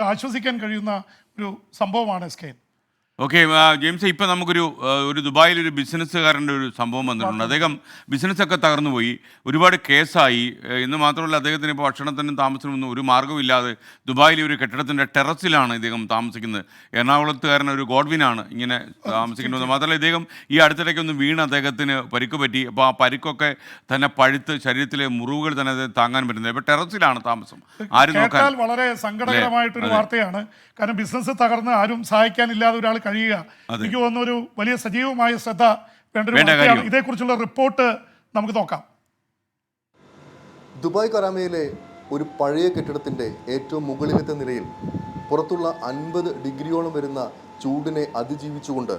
ആശ്വസിക്കാൻ കഴിയുന്ന ഒരു സംഭവമാണ് കെ ഓക്കെ ജെയിംസ് ഇപ്പം നമുക്കൊരു ഒരു ദുബായിൽ ഒരു ബിസിനസ്സുകാരന്റെ ഒരു സംഭവം വന്നിട്ടുണ്ട്. അദ്ദേഹം ബിസിനസ്സൊക്കെ തകർന്നു പോയി ഒരുപാട് കേസായി. എന്ന് ഇന്ന് മാത്രമല്ല അദ്ദേഹത്തിന് ഇപ്പോൾ ഭക്ഷണത്തിനും താമസത്തിനൊന്നും ഒരു മാർഗമില്ലാതെ ദുബായിലെ ഒരു കെട്ടിടത്തിന്റെ ടെറസിലാണ് ഇദ്ദേഹം താമസിക്കുന്നത്. എറണാകുളത്തുകാരൻ ഒരു ഗോഡ്വിനാണ് ഇങ്ങനെ താമസിക്കുന്നത്. മാത്രമല്ല ഇദ്ദേഹം ഈ അടുത്തിടയ്ക്ക് ഒന്ന് വീണ് അദ്ദേഹത്തിന് പരിക്ക് പറ്റി. അപ്പോൾ ആ പരിക്കൊക്കെ തന്നെ പഴുത്ത് ശരീരത്തിലെ മുറിവുകൾ തന്നെ താങ്ങാൻ പറ്റുന്നത് ഇപ്പോൾ ടെറസിലാണ് താമസം. ആരും നോക്കാൻ? വളരെ സങ്കടകരമായിട്ടൊരു. വാർത്തയാണ്. കാരണം ബിസിനസ് തകർന്ന് ആരും സഹായിക്കാനില്ലാതെ ഒരാൾ കഴിയുക. എനിക്ക് തോന്നുന്ന ഒരു വലിയ സജീവമായ ശ്രദ്ധ വേണ്ട ഒരു വാർത്തയാണ് ഇതേക്കുറിച്ചുള്ള റിപ്പോർട്ട് നമുക്ക് നോക്കാം. ദുബായ് കറാമയിലെ ഒരു പഴയ കെട്ടിടത്തിന്റെ ഏറ്റവും മുകളിലത്തെ നിലയിൽ പുറത്തുള്ള അൻപത് ഡിഗ്രിയോളം വരുന്ന ചൂടിനെ അതിജീവിച്ചുകൊണ്ട്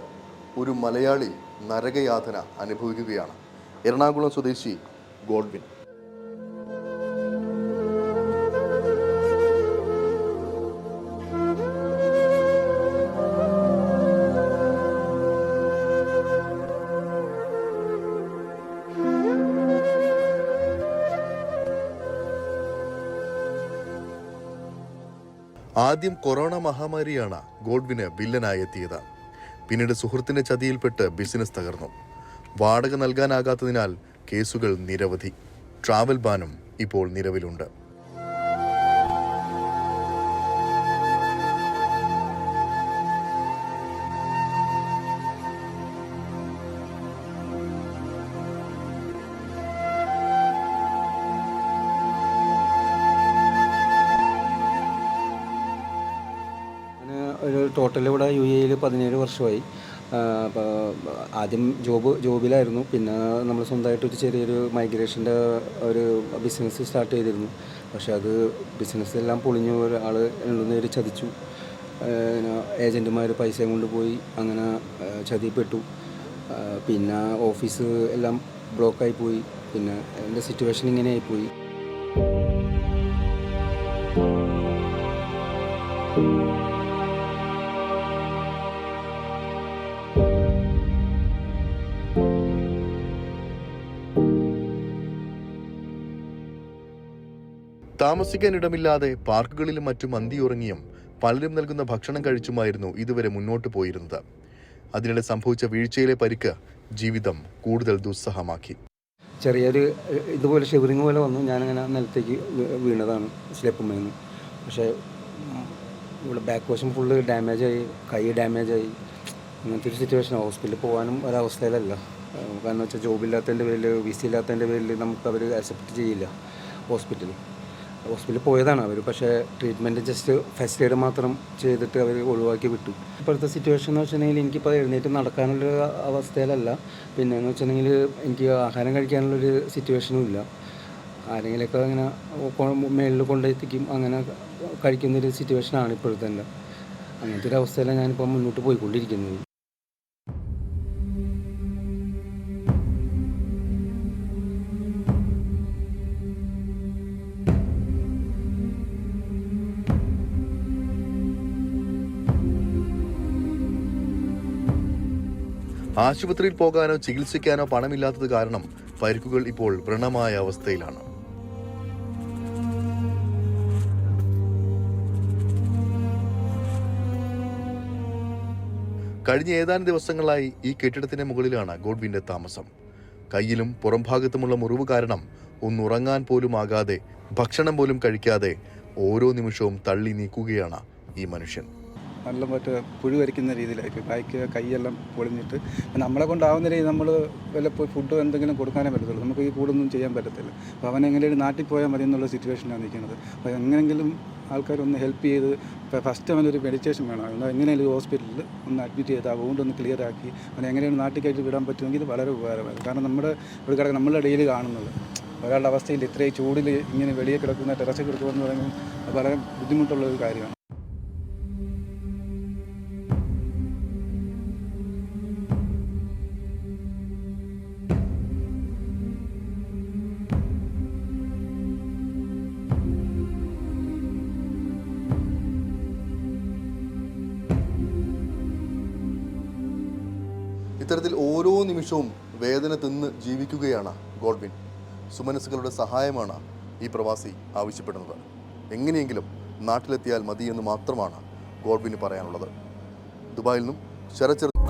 ഒരു മലയാളി നരകയാതന അനുഭവിക്കുകയാണ്. എറണാകുളം സ്വദേശി ഗോഡ്വിൻ. ആദ്യം കൊറോണ മഹാമാരിയാണ് ഗോഡ്വിന് വില്ലനായി എത്തിയത് പിന്നീട് സുഹൃത്തിന്റെ ചതിയിൽപ്പെട്ട് ബിസിനസ് തകർന്നു. വാടക നൽകാനാകാത്തതിനാൽ കേസുകൾ നിരവധി. ട്രാവൽ ബാനും ഇപ്പോൾ നിലവിലുണ്ട്. ടോട്ടൽ ഇവിടെ യു എയിൽ പതിനേഴ് വർഷമായി. ആദ്യം ജോബ് ജോബിലായിരുന്നു പിന്നെ നമ്മൾ സ്വന്തമായിട്ട് ഒരു ചെറിയൊരു മൈഗ്രേഷന്റെ ഒരു ബിസിനസ് സ്റ്റാർട്ട് ചെയ്തിരുന്നു. പക്ഷേ അത് ബിസിനസ് എല്ലാം പൊളിഞ്ഞു. ഒരാൾ രണ്ടു ചതിച്ചു. ഏജന്റുമാർ പൈസയും കൊണ്ടുപോയി അങ്ങനെ ചതിപ്പെട്ടു. പിന്നെ ഓഫീസ് എല്ലാം ബ്ലോക്കായി പോയി. പിന്നെ എന്റെ സിറ്റുവേഷൻ ഇങ്ങനെ ആയിപ്പോയി താമസിക്കാൻ ഇടമില്ലാതെ പാർക്കുകളിലും മറ്റും അന്തിയുറങ്ങിയും പലരും നൽകുന്ന ഭക്ഷണം കഴിച്ചുമായിരുന്നു ഇതുവരെ മുന്നോട്ട് പോയിരുന്നത്. അതിനിടെ സംഭവിച്ച വീഴ്ചയിലെ പരിക്ക് ജീവിതം കൂടുതൽ ദുസ്സഹമാക്കി. ചെറിയൊരു ഇതുപോലെ ഷിവറിങ് പോലെ വന്നു. ഞാനങ്ങനെ നിലത്തേക്ക് വീണതാണ് സ്ലെപ്പുമ്മേന്ന് പക്ഷേ ഇവിടെ ബാക്ക് വശം ഫുള്ള് ഡാമേജായി കൈ ഡാമേജായി അങ്ങനത്തെ ഒരു സിറ്റുവേഷൻ ഹോസ്പിറ്റലിൽ പോകാനും ഒരവസ്ഥയിലല്ല. കാരണം വെച്ചാൽ ജോബില്ലാത്തതിന്റെ പേരിൽ വിസ ഇല്ലാത്തതിന്റെ പേരിൽ നമുക്ക് അവർ അക്സെപ്റ്റ് ചെയ്യില്ല ഹോസ്പിറ്റലിൽ ഹോസ്പിറ്റലിൽ പോയതാണ് അവർ. പക്ഷേ ട്രീറ്റ്മെന്റ് ജസ്റ്റ് ഫസ്റ്റ് എയ്ഡ് മാത്രം ചെയ്തിട്ട് അവർ ഒഴിവാക്കി വിട്ടു. ഇപ്പോഴത്തെ സിറ്റുവേഷൻ എന്ന് വെച്ചിട്ടുണ്ടെങ്കിൽ എനിക്കിപ്പോൾ എഴുന്നേറ്റ് നടക്കാനുള്ള അവസ്ഥയിലല്ല. പിന്നെ എന്ന് വെച്ചിട്ടുണ്ടെങ്കിൽ എനിക്ക് ആഹാരം കഴിക്കാനുള്ളൊരു സിറ്റുവേഷനും ഇല്ല. ആരെങ്കിലുമൊക്കെ അങ്ങനെ മേളിൽ കൊണ്ടെത്തിക്കും. അങ്ങനെ കഴിക്കുന്നൊരു സിറ്റുവേഷനാണ് ഇപ്പോഴത്തെ അങ്ങനത്തെ ഒരു അവസ്ഥയിലാണ് ഞാനിപ്പോൾ മുന്നോട്ട് പോയിക്കൊണ്ടിരിക്കുന്നത്. ആശുപത്രിയിൽ പോകാനോ ചികിത്സിക്കാനോ പണമില്ലാത്തത് കാരണം പരിക്കുകൾ ഇപ്പോൾ വ്രണമായ അവസ്ഥയിലാണ്. കഴിഞ്ഞ ഏതാനും ദിവസങ്ങളായി ഈ കെട്ടിടത്തിന്റെ മുകളിലാണ് ഗോഡ്വിന്റെ താമസം. കയ്യിലും പുറംഭാഗത്തുമുള്ള മുറിവ് കാരണം ഒന്നുറങ്ങാൻ പോലും ആകാതെ ഭക്ഷണം പോലും കഴിക്കാതെ ഓരോ നിമിഷവും തള്ളി നീക്കുകയാണ് ഈ മനുഷ്യൻ. നല്ല മറ്റേ പുഴു വരയ്ക്കുന്ന രീതിയിലായിപ്പോയി കൈക്ക് കൈയെല്ലാം പൊളിഞ്ഞിട്ട്. നമ്മളെ കൊണ്ടാവുന്ന രീതി നമ്മൾ വല്ല ഫുഡ് എന്തെങ്കിലും കൊടുക്കാനേ പറ്റത്തുള്ളൂ. നമുക്ക് ഈ കൂടൊന്നും ചെയ്യാൻ പറ്റത്തില്ല. അപ്പോൾ അവൻ നാട്ടിൽ പോയാൽ മതി എന്നുള്ള സിറ്റുവേഷനാണ് നിൽക്കുന്നത്. അപ്പോൾ എങ്ങനെങ്കിലും ആൾക്കാരൊന്ന് ഹെൽപ്പ് ചെയ്ത് ഇപ്പോൾ ഫസ്റ്റ് അവനൊരു മെഡിറ്റേഷൻ വേണം. അവൻ എങ്ങനെയാണ് ഹോസ്പിറ്റലിൽ ഒന്ന് അഡ്മിറ്റ് ചെയ്ത് ആ ഒന്ന് ക്ലിയർ ആക്കി അവനെ എങ്ങനെയാണ് നാട്ടിൽ വിടാൻ പറ്റുമെങ്കിൽ ഇത് വളരെ ഉപകാരമായിരുന്നു. കാരണം നമ്മുടെ ഒരു കിടക്ക് നമ്മളുടെ ഡെയിലി കാണുന്നത്. ഒരാളുടെ അവസ്ഥയിൽ ഇത്രയും ചൂടിൽ ഇങ്ങനെ വെളിയെ കിടക്കുന്ന ടെറസിൽ കിടക്കുക എന്ന് പറയുമ്പോൾ അത് വളരെ ബുദ്ധിമുട്ടുള്ള ഒരു കാര്യമാണ്. ഇത്തരത്തിൽ ഓരോ നിമിഷവും വേദന തിന്ന് ജീവിക്കുകയാണ് ഗോഡ്വിൻ. സുമനസ്സുകളുടെ സഹായമാണ് ഈ പ്രവാസി ആവശ്യപ്പെടുന്നത്. എങ്ങനെയെങ്കിലും നാട്ടിലെത്തിയാൽ മതി മാത്രമാണ് ഗോഡ്വിന് പറയാനുള്ളത്. ദുബായിൽ നിന്നും ശരത് ചെറു